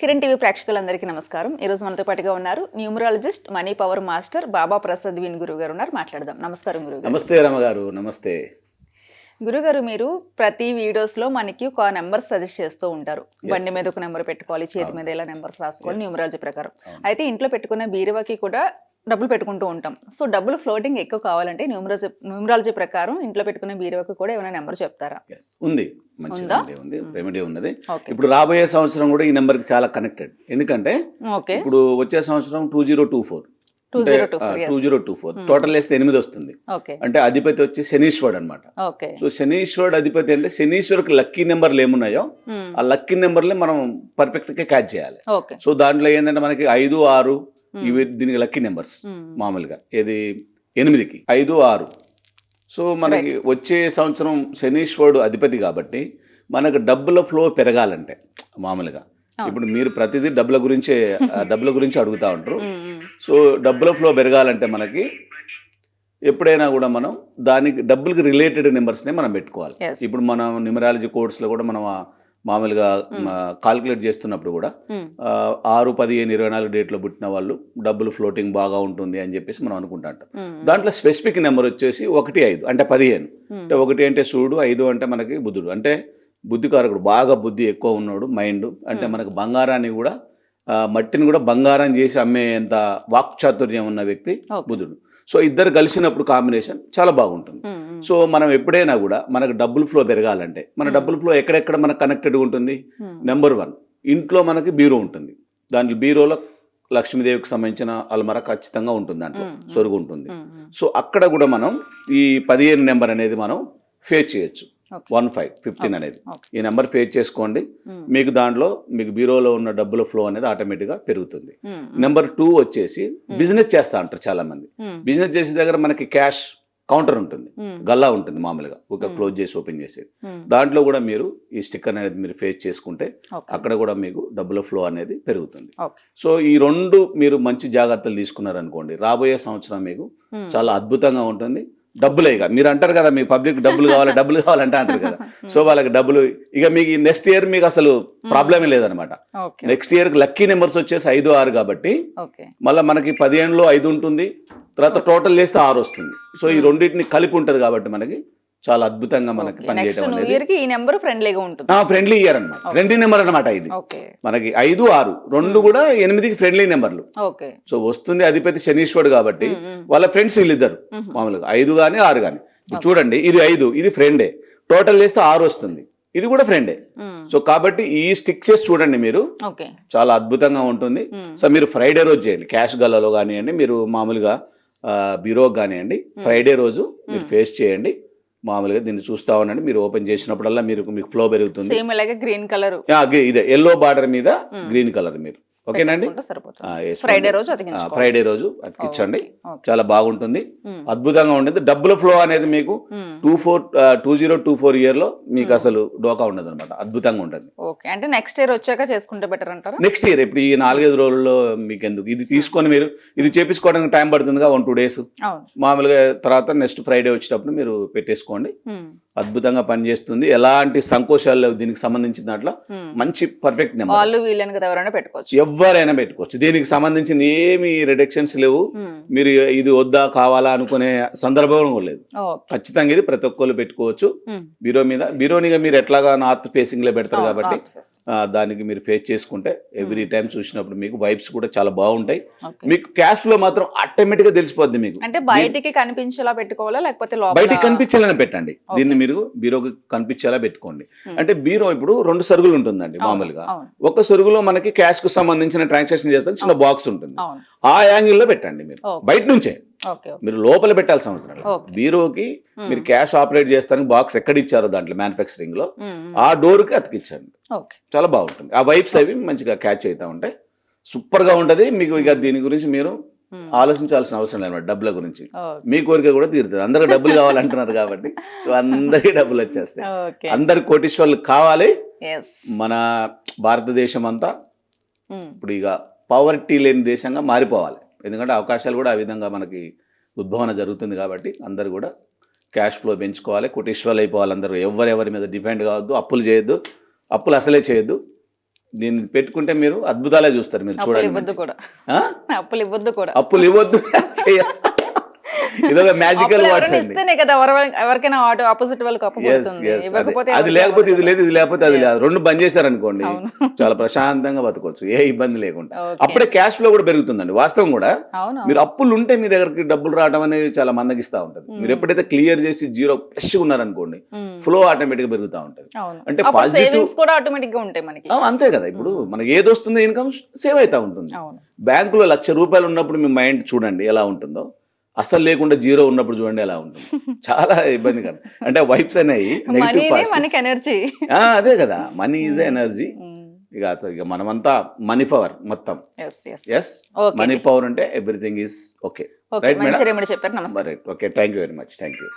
Kiran TV ప్రేక్షకులందరికీ నమస్కారం. ఈ రోజు మనతో పాటుగా ఉన్నారు numerologist money power master Baba Prasad win గురువు గారు ఉన్నారు. మాట్లాడదాం. నమస్కారం గురువు గారు. నమస్తే రమగారు నమస్తే. గురుగారు మీరు ప్రతి వీడియోస్లో మనకి ఒక నెంబర్ సజెస్ట్ చేస్తూ ఉంటారు. బండి మీద ఒక నెంబర్ పెట్టుకోవాలి చేతి మీద ఇలా నెంబర్స్ రాసుకోవాలి. న్యూమరాలజీ ప్రకారం. అయితే ఇంట్లో పెట్టుకున్న బీరువాకి కూడా డబ్బులు పెట్టుకుంటూ ఉంటాం. సో డబ్బులు ఫ్లోటింగ్ ఎక్కువ కావాలంటే న్యూమరాలజీ న్యూమరాలజీ ప్రకారం ఇంట్లో పెట్టుకున్న బీరువాకి కూడా ఏమైనా నెంబర్ చెప్తారా. ఉంది. ఉందా? రెమెడీ ఉంది. Mm. రెమెడీ ఉన్నది. ఇప్పుడు రాబోయే సంవత్సరం కూడా ఈ నెంబర్కి చాలా కనెక్టెడ్. ఎందుకంటే ఓకే. ఇప్పుడు వచ్చే సంవత్సరం two zero two four two zero two four. Total వేస్తే ఎనిమిది వస్తుంది. అంటే అధిపతి వచ్చి శనీశ్వరుడు అనమాట సో శనీశ్వరుడు అధిపతి అంటే శనీశ్వరుడికి లక్కీ నెంబర్లు ఏమున్నాయో ఉమ్, ఆ లక్కీ నెంబర్లే మనం పర్ఫెక్ట్గా క్యాచ్ చేయాలి. సో దాంట్లో ఏంటంటే మనకి ఐదు ఆరు ఇవి దీనికి లక్కీ నెంబర్స్ ఉమ్, మామూలుగా. ఏది? ఎనిమిదికి. ఐదు ఆరు. సో మనకి వచ్చే సంవత్సరం శనీశ్వరుడు అధిపతి కాబట్టి మనకు డబ్బుల ఫ్లో పెరగాలంటే మామూలుగా. ఇప్పుడు మీరు ప్రతిదీ డబ్బుల గురించే డబ్బుల గురించి అడుగుతూ ఉంటారు. ఉమ్, సో డబ్బుల ఫ్లో పెరగాలంటే మనకి ఎప్పుడైనా కూడా మనం దానికి డబ్బులకి రిలేటెడ్ నెంబర్స్నే మనం పెట్టుకోవాలి. ఇప్పుడు మనం న్యూమరాలజీ కోర్స్లో కూడా మనం మామూలుగా కాల్కులేట్ చేస్తున్నప్పుడు కూడా ఆరు పదిహేను ఇరవై నాలుగు డేట్లో పుట్టిన వాళ్ళు డబ్బులు ఫ్లోటింగ్ బాగా ఉంటుంది అని చెప్పేసి మనం అనుకుంటా దాంట్లో స్పెసిఫిక్ నెంబర్ వచ్చేసి ఒకటి ఐదు అంటే పదిహేను. అంటే ఒకటి అంటే సూర్యుడు ఐదు అంటే మనకి బుద్ధుడు అంటే బుద్ధికారకుడు బాగా బుద్ధి ఎక్కువ ఉన్నాడు మైండ్. అంటే మనకు బంగారాన్ని కూడా మట్టిని కూడా బంగారం చేసి అమ్మేంత వాక్చాతుర్యం ఉన్న వ్యక్తి. బుధుడు. సో ఇద్దరు కలిసినప్పుడు కాంబినేషన్ చాలా బాగుంటుంది. సో మనం ఎప్పుడైనా కూడా మనకు డబ్బులు ఫ్లో పెరగాలంటే మన. డబ్బుల ఫ్లో ఎక్కడెక్కడ మనకు కనెక్టెడ్గా ఉంటుంది? Number one. ఇంట్లో మనకి బీరో ఉంటుంది. దాంట్లో బీరోలో లక్ష్మీదేవికి సంబంధించిన అల్మర ఖచ్చితంగా ఉంటుంది దాంట్లో. మ్మ్. సొరుగు ఉంటుంది. సో అక్కడ కూడా మనం ఈ పదిహేను నెంబర్ అనేది మనం ఫేస్ చేయొచ్చు. వన్ ఫైవ్ ఫిఫ్టీన్ అనేది. ఈ నెంబర్ ఫేస్ చేసుకోండి. మీకు దాంట్లో మీకు బీరోలో ఉన్న డబ్బుల ఫ్లో అనేది ఆటోమేటిక్గా పెరుగుతుంది. నెంబర్ టూ వచ్చేసి బిజినెస్ చేస్తా అంటారు చాలా మంది బిజినెస్ చేసే దగ్గర మనకి క్యాష్ కౌంటర్ ఉంటుంది. గల్లా ఉంటుంది మామూలుగా. ఒక. క్లోజ్ చేసి ఓపెన్ చేసేది. దాంట్లో కూడా మీరు ఈ స్టిక్కర్ అనేది మీరు ఫేస్ చేసుకుంటే. అక్కడ కూడా మీకు డబ్బుల ఫ్లో అనేది పెరుగుతుంది. సో ఈ రెండు మీరు మంచి జాగ్రత్తలు తీసుకున్నారనుకోండి రాబోయే సంవత్సరం మీకు చాలా అద్భుతంగా ఉంటుంది. డబ్బులే ఇక మీరు అంటారు కదా మీ పబ్లిక్ డబ్బులు కావాలి డబ్బులు కావాలంటే అంటారు కదా. సో వాళ్ళకి డబ్బులు ఇక మీకు నెక్స్ట్ ఇయర్ మీకు అసలు ప్రాబ్లమే లేదనమాట. నెక్స్ట్ ఇయర్కి లక్కీ నెంబర్స్ వచ్చేసి ఐదు ఆరు కాబట్టి మళ్ళీ మనకి పదిహేనులో ఐదు ఉంటుంది తర్వాత టోటల్ చేస్తే ఆరు వస్తుంది. సో ఈ రెండింటిని కలిపి ఉంటుంది కాబట్టి మనకి చాలా అద్భుతంగా మనకి పనిచేయడం అనేది ఈ నెంబర్ ఫ్రెండ్లీగా ఉంటుంది. ఫ్రెండ్లీ ఇయర్ అనమాట. రెండు నెంబర్ అనమాట ఇది. మనకి ఐదు ఆరు రెండు కూడా ఎనిమిదికి ఫ్రెండ్లీ నెంబర్లు సో వస్తుంది అధిపతి శనీశ్వరుడు కాబట్టి వాళ్ళ ఫ్రెండ్స్ వీళ్ళిద్దరు మామూలుగా. ఐదు కానీ ఆరు కానీ చూడండి ఇది ఐదు ఇది ఫ్రెండే టోటల్ చేస్తే ఆరు వస్తుంది. ఇది కూడా ఫ్రెండే సో కాబట్టి ఈ స్టిక్ చేసి చూడండి మీరు. చాలా అద్భుతంగా ఉంటుంది. సో మీరు ఫ్రైడే రోజు చేయండి. క్యాష్ గల్లలో కానివ్వండి మీరు మామూలుగా బీరోకి కానివ్వండి ఫ్రైడే రోజు మీరు ఫేస్ చేయండి. మామూలుగా దీన్ని చూస్తా ఉండండి. మీరు ఓపెన్ చేసినప్పుడల్లా మీరు మీకు ఫ్లో పెరుగుతుంది. సేమ్ ఇలాగే గ్రీన్ కలర్. ఇదే ఎల్లో బార్డర్ మీద గ్రీన్ కలర్ మీరు. ఓకేనండి. ఫ్రైడే రోజు ఫ్రైడే రోజు అతికించండి ఓకే. చాలా బాగుంటుంది. అద్భుతంగా ఉండేది డబ్బుల ఫ్లో అనేది మీకు two four two zero two four ఇయర్లో మీకు అసలు డోకా ఉండదు అనమాట అద్భుతంగా ఉంటుంది. ఓకే అంటే నెక్స్ట్ ఇయర్ వచ్చాక చేసుకుంటే బెటర్ అంటారా? నెక్స్ట్ ఇయర్ ఇప్పుడు ఈ నాలుగైదు రోజుల్లో మీకు ఎందుకు ఇది తీసుకొని మీరు ఇది చేపించుకోవడానికి టైం పడుతుందిగా వన్ టూ డేస్. మామూలుగా తర్వాత నెక్స్ట్ ఫ్రైడే వచ్చేటప్పుడు మీరు పెట్టేసుకోండి. అద్భుతంగా పనిచేస్తుంది. ఎలాంటి సంకోచాలు లేవు దీనికి సంబంధించిన దాంట్లో. మంచి పర్ఫెక్ట్ నెంబర్. వాళ్ళు వీళ్ళని కదా ఎవరైనా పెట్టుకోవచ్చు. ఎవరైనా పెట్టుకోవచ్చు దీనికి సంబంధించిన ఏమి రిడక్షన్స్ లేవు. మీరు ఇది వద్దా కావాలా అనుకునే సందర్భం కూడా లేదు ఖచ్చితంగా ఇది ప్రతి ఒక్కరు పెట్టుకోవచ్చు. బీరో మీద బీరోనిగా మీరు ఎట్లాగా నార్త్ ఫేసింగ్లో పెడతారు కాబట్టి దానికి మీరు ఫేస్ చేసుకుంటే ఎవ్రీ టైం చూసినప్పుడు మీకు వైబ్స్ కూడా చాలా బాగుంటాయి. మీకు క్యాష్ ఫ్లో మాత్రం ఆటోమేటిక్గా తెలిసిపోద్ది మీకు. అంటే బయటికి కనిపించేలా పెట్టుకోవాలా లేకపోతే బయటికి కనిపించేలానే పెట్టండి. దీన్ని మీరు బీరోకి కనిపించేలా పెట్టుకోండి. అంటే బీరో ఇప్పుడు రెండు సరుగులు ఉంటుందండి మామూలుగా. ఒక సరుగులో మనకి క్యాష్కు సంబంధించిన ట్రాన్సాక్షన్ చేస్తే చిన్న బాక్స్ ఉంటుంది. ఆ యాంగిల్లో పెట్టండి మీరు. బయట నుంచే. మీరు లోపల పెట్టాల్సిన అవసరం లేదు. బీరోకి. మీరు క్యాష్ ఆపరేట్ చేస్తానికి బాక్స్ ఎక్కడ ఇచ్చారో దాంట్లో మ్యానుఫ్యాక్చరింగ్లో ఆ డోర్కి అతికించండి ఓకే. చాలా బాగుంటుంది. ఆ వైబ్స్ అవి మంచిగా క్యాచ్ అవుతా ఉంటాయి. సూపర్గా ఉంటది. మీకు ఇక దీని గురించి మీరు ఆలోచించాల్సిన అవసరం లేదు డబ్బుల గురించి. మీ కోరిక కూడా తీరుతుంది. అందరికి డబ్బులు కావాలంటున్నారు కాబట్టి. సో అందరికీ డబ్బులు వచ్చేస్తాయి. అందరి కోటీశ్వర్లు కావాలి. మన భారతదేశం అంతా ఇప్పుడు ఇక పవర్టీ లేని దేశంగా మారిపోవాలి. ఎందుకంటే అవకాశాలు కూడా ఆ విధంగా మనకి ఉద్భవన జరుగుతుంది కాబట్టి అందరు కూడా క్యాష్ ఫ్లో పెంచుకోవాలి కోటీశ్వర్లు అయిపోవాలి అందరూ. ఎవరెవరి మీద డిపెండ్ కావద్దు అప్పులు చేయొద్దు. అప్పులు అసలే చేయొద్దు. దీన్ని పెట్టుకుంటే మీరు అద్భుతాలే చూస్తారు మీరు చూడండి? అప్పులు ఇవ్వద్దు కూడా. అప్పులు ఇవ్వద్దు. ఇదొక మ్యాజికల్ వర్డ్స్ అండి. కదా ఎవరికైనా ఆటో ఆపోజిట్ వాళ్ళకి అదే. లేకపోతే ఇది లేదు ఇది లేకపోతే అది లేదు. రెండు బంద్ చేశారనుకోండి అవును. చాలా ప్రశాంతంగా బతకొచ్చు ఏ ఇబ్బంది లేకుండా. అప్పుడే క్యాష్ ఫ్లో కూడా పెరుగుతుందండి వాస్తవం కూడా. మీరు అప్పులు ఉంటే మీ దగ్గరికి డబ్బులు రావడం అనేది చాలా మందగిస్తూ ఉంటుంది. మీరు ఎప్పుడైతే క్లియర్ చేసి జీరో ఫ్రెష్గా ఉన్నారనుకోండి. ఫ్లో ఆటోమేటిక్గా పెరుగుతూ ఉంటుంది. అంటే కూడా ఆటోమేటిక్గా ఉంటాయి మనకి. అంతే కదా. ఇప్పుడు మనకి ఏది వస్తుందో ఇన్కమ్ సేవ్ అవుతా ఉంటుంది. బ్యాంకులో లక్ష రూపాయలు ఉన్నప్పుడు మీ మైండ్ చూడండి ఎలా ఉంటుందో. అసలు లేకుండా జీరో ఉన్నప్పుడు చూడండి ఎలా ఉంటుంది. చాలా ఇబ్బందికరం అంటే వైబ్స్ అనేవి నెగిటివ్ ఎనర్జీ అదే కదా. మనీ ఈజ్ ఎనర్జీ ఇక ఇక మనమంతా మనీ పవర్ మొత్తం. ఎస్ మనీ పవర్ ఉంటే ఎవ్రీథింగ్ ఈజ్ ఓకే చెప్పారు. Okay thank you very much thank you